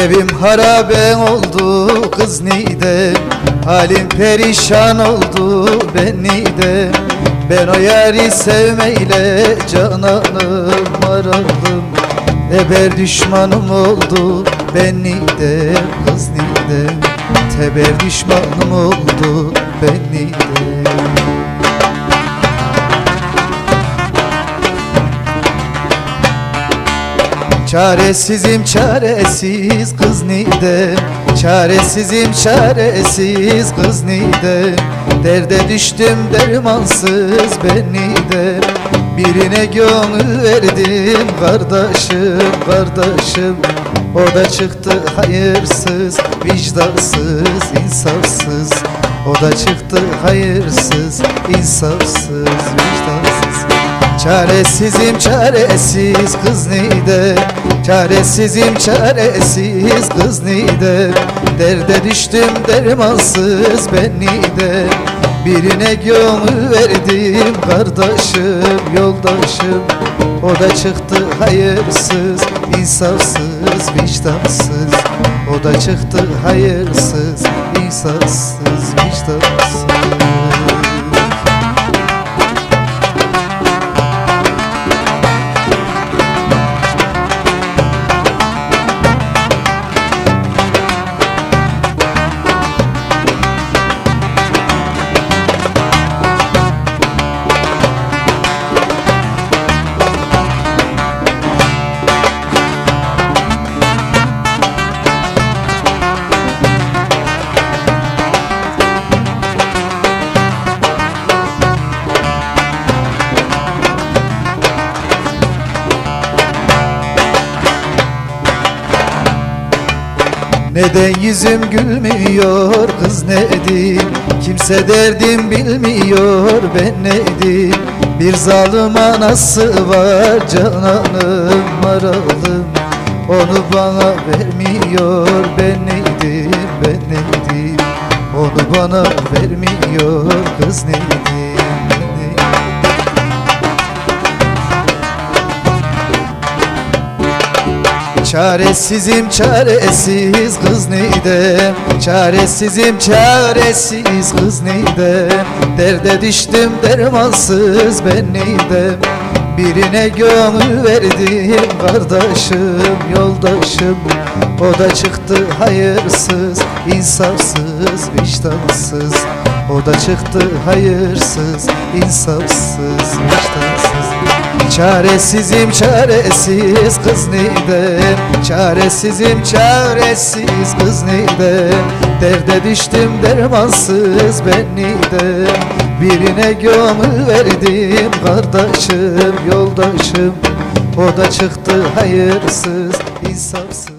Evim harabe oldu kız nide? Halim perişan oldu ben nide? Ben o yari sevmeyle cananım maralım. Eber düşmanım oldu ben nide? Kız nide? Teber düşmanım oldu ben nide Çaresizim çaresiz kız nide Çaresizim çaresiz kız nide Derde düştüm dermansız ben nide Birine gönül verdim kardeşim kardeşim. O da çıktı hayırsız vicdansız insafsız. O da çıktı hayırsız insafsız vicdansız Çaresizim çaresiz kız nide Çaresizim çaresiz kız nide Derde düştüm dermansız ben nide Birine gönül verdim kardeşim yoldaşım. O da çıktı hayırsız insafsız vicdansız. O da çıktı hayırsız insafsız vicdansız Neden yüzüm gülmüyor kız nedir Kimse derdim bilmiyor ben nedir Bir zalim anası var cananım maralım? Onu bana vermiyor ben nedir ben nedir Onu bana vermiyor kız nedir Çaresizim çaresiz kız neyde Çaresizim çaresiz kız neyde Derde düştüm dermansız ben neyde Birine gönül verdim kardeşim yoldaşım. O da çıktı hayırsız insafsız vicdansız O da çıktı hayırsız insafsız vicdansız. Çaresizim çaresiz kız neydim Çaresizim çaresiz kız neydim Derde düştüm dermansız ben neydim Birine gönül verdim kardeşim yoldaşım. O da çıktı hayırsız insafsız